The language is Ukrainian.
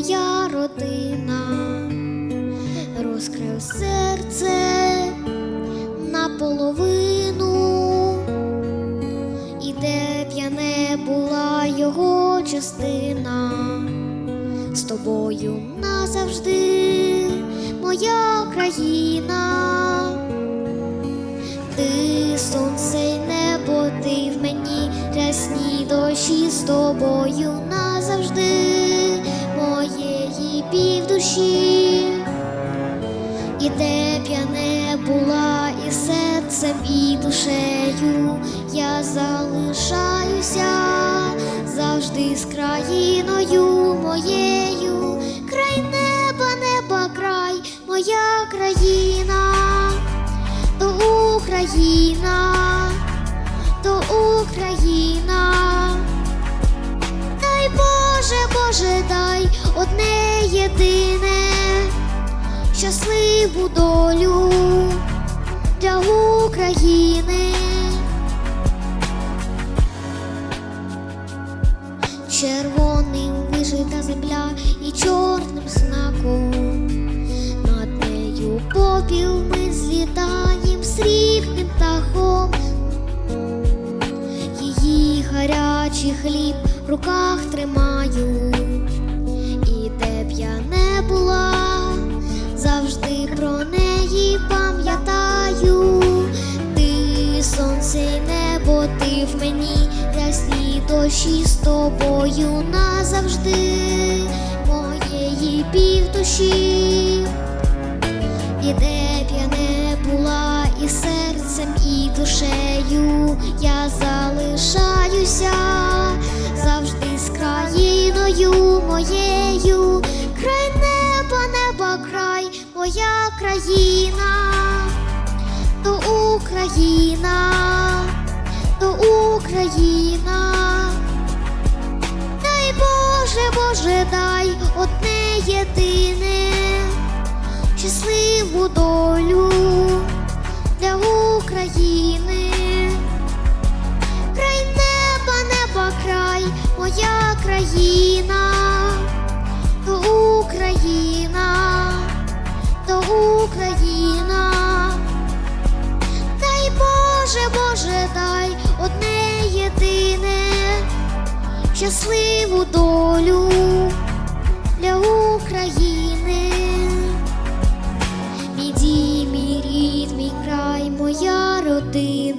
дитина, розкрив серце наполовину, і де б я не була його частина, з тобою назавжди моя країна. Ти сонце й небо, ти в мені рясні дощі з тобою назавжди моєї півдуші. І де б я не була і серцем, і душею я залишаюся завжди з країною моєю, край неба, неба, край, моя країна то Україна, то Україна. Єдине, щасливу долю для України. Червоним вижита земля і чорним знаком над нею попіл ми злітаєм срібним птахом. Її гарячий хліб в руках тримаю, дощі з тобою назавжди моєї півдуші. І де б я не була і серцем, і душею я залишаюся завжди з країною моєю, край неба, неба, край, моя країна, то Україна, то Україна. Долю для України. Край неба, неба, край, моя країна, то Україна, то Україна. Дай Боже, Боже, дай одне єдине щасливу долю Мій